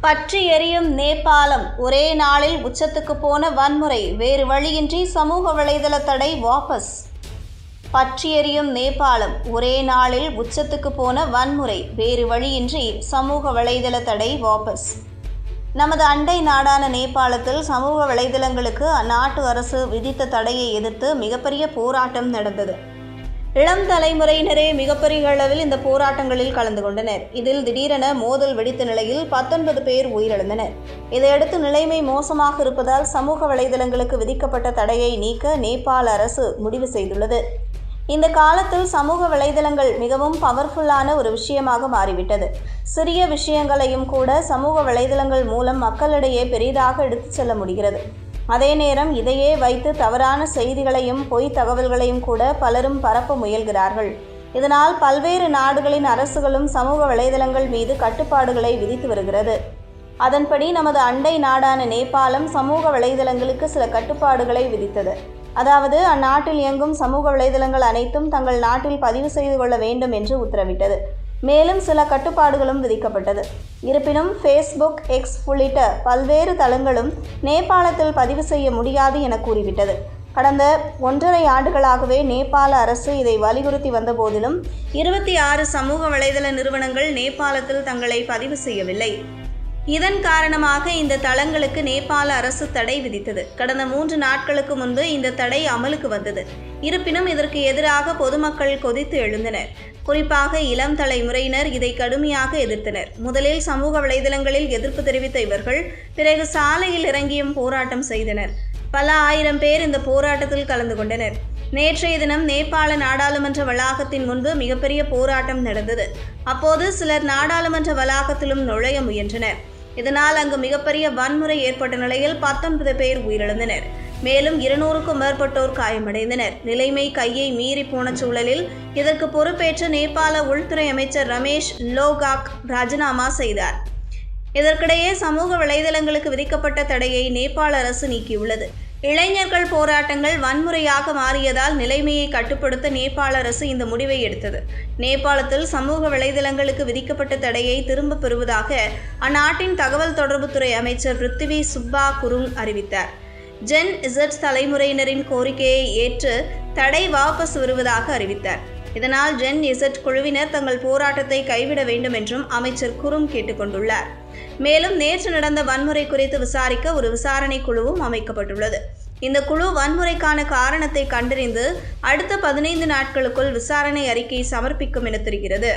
பற்றி எரியும் நேபாளம். ஒரே நாளில் உச்சத்துக்கு போன வன்முறை. வேறு வழியின்றி சமூக வலைதள தடை வாபஸ். பற்றி எரியும் நேபாளம். ஒரே நாளில் உச்சத்துக்கு போன வன்முறை. வேறு வழியின்றி சமூக வலைதள தடை வாபஸ். நமது அண்டை நாடான நேபாளத்தில் சமூக வலைதளங்களுக்கு அந்நாட்டு அரசு விதித்த தடையை எதிர்த்து மிகப்பெரிய போராட்டம் நடந்தது. இளம் தலைமுறையினரே மிகப்பெரிய அளவில் இந்த போராட்டங்களில் கலந்து கொண்டனர். இதில் திடீரென மோதல் வெடித்த நிலையில் பத்தொன்பது பேர் உயிரிழந்தனர். இதையடுத்து நிலைமை மோசமாக இருப்பதால் சமூக வலைதளங்களுக்கு விதிக்கப்பட்ட தடையை நீக்க நேபாள அரசு முடிவு செய்துள்ளது. இந்த காலத்தில் சமூக வலைதளங்கள் மிகவும் பவர்ஃபுல்லான ஒரு விஷயமாக மாறிவிட்டது. சிறிய விஷயங்களையும் கூட சமூக வலைதளங்கள் மூலம் மக்களிடையே பெரிதாக எடுத்துச் செல்ல முடிகிறது. அதே நேரம் இதையே வைத்து தவறான செய்திகளையும் பொய் தகவல்களையும் கூட பலரும் பரப்ப முயல்கிறார்கள். இதனால் பல்வேறு நாடுகளின் அரசுகளும் சமூக வலைதளங்கள் மீது கட்டுப்பாடுகளை விதித்து வருகிறது. அதன்படி நமது அண்டை நாடான நேபாளம் சமூக வலைதளங்களுக்கு சில கட்டுப்பாடுகளை விதித்தது. அதாவது அந்நாட்டில் இயங்கும் சமூக வலைதளங்கள் அனைத்தும் தங்கள் நாட்டில் பதிவு செய்து கொள்ள வேண்டும் என்று உத்தரவிட்டது. மேலும் சில கட்டுப்பாடுகளும் விதிக்கப்பட்டது. இருப்பினும் ஃபேஸ்புக் எக்ஸ் உள்ளிட்ட பல்வேறு தளங்களும் நேபாளத்தில் பதிவு செய்ய முடியாது என கூறிவிட்டது. கடந்த ஒன்றரை ஆண்டுகளாகவே நேபாள அரசு இதை வலியுறுத்தி வந்த போதிலும் இருபத்தி ஆறு சமூக வலைதள நிறுவனங்கள் நேபாளத்தில் தங்களை பதிவு செய்யவில்லை. இதன் காரணமாக இந்த தளங்களுக்கு நேபாள அரசு தடை விதித்தது. கடந்த மூன்று நாட்களுக்கு முன்பு இந்த தடை அமலுக்கு வந்தது. இருப்பினும் இதற்கு எதிராக பொதுமக்கள் கொதித்து எழுந்தனர். குறிப்பாக இளம் தலைமுறையினர் இதை கடுமையாக எதிர்த்தனர். முதலில் சமூக வலைதளங்களில் எதிர்ப்பு தெரிவித்த இவர்கள் பிறகு சாலையில் இறங்கியும் போராட்டம் செய்தனர். பல ஆயிரம் பேர் இந்த போராட்டத்தில் கலந்து கொண்டனர். நேற்றைய தினம் நேபாள நாடாளுமன்ற வளாகத்தின் முன்பு மிகப்பெரிய போராட்டம் நடந்தது. அப்போது சிலர் நாடாளுமன்ற வளாகத்திலும் நுழைய முயன்றனர். இதனால் அங்கு மிகப்பெரிய வன்முறை ஏற்பட்ட நிலையில் பத்தொன்பது பேர் உயிரிழந்தனர். மேலும் இருநூறுக்கும் மேற்பட்டோர் காயமடைந்தனர். நிலைமை கையை மீறி போன சூழலில் இதற்கு பொறுப்பேற்ற நேபாள உள்துறை அமைச்சர் ரமேஷ் லோகாக் ராஜினாமா செய்தார். இதற்கிடையே சமூக வலைதளங்களுக்கு விதிக்கப்பட்ட தடையை நேபாள அரசு நீக்கியுள்ளது. இளைஞர்கள் போராட்டங்கள் வன்முறையாக மாறியதால் நிலைமையை கட்டுப்படுத்த நேபாள அரசு இந்த முடிவை எடுத்தது. நேபாளத்தில் சமூக வலைதளங்களுக்கு விதிக்கப்பட்ட தடையை திரும்பப் பெறுவதாக அந்நாட்டின் தகவல் தொடர்புத்துறை அமைச்சர் பிருத்திவி சுப்பா குருங் அறிவித்தார். ஜென் இசட் தலைமுறையினரின் கோரிக்கையை ஏற்று தடை வாபஸ் வருவதாக அறிவித்தார். இதனால் ஜென் இசட் குழுவினர் தங்கள் போராட்டத்தை கைவிட வேண்டும் என்றும் அமைச்சர் குரும் கேட்டுக்கொண்டுள்ளார் மேலும் நேற்று நடந்த வன்முறை குறித்து விசாரிக்க ஒரு விசாரணை குழுவும் அமைக்கப்பட்டுள்ளது. இந்த குழு வன்முறைக்கான காரணத்தை கண்டறிந்து அடுத்த பதினைந்து நாட்களுக்குள் விசாரணை அறிக்கை சமர்ப்பிக்கும் என தெரிகிறது.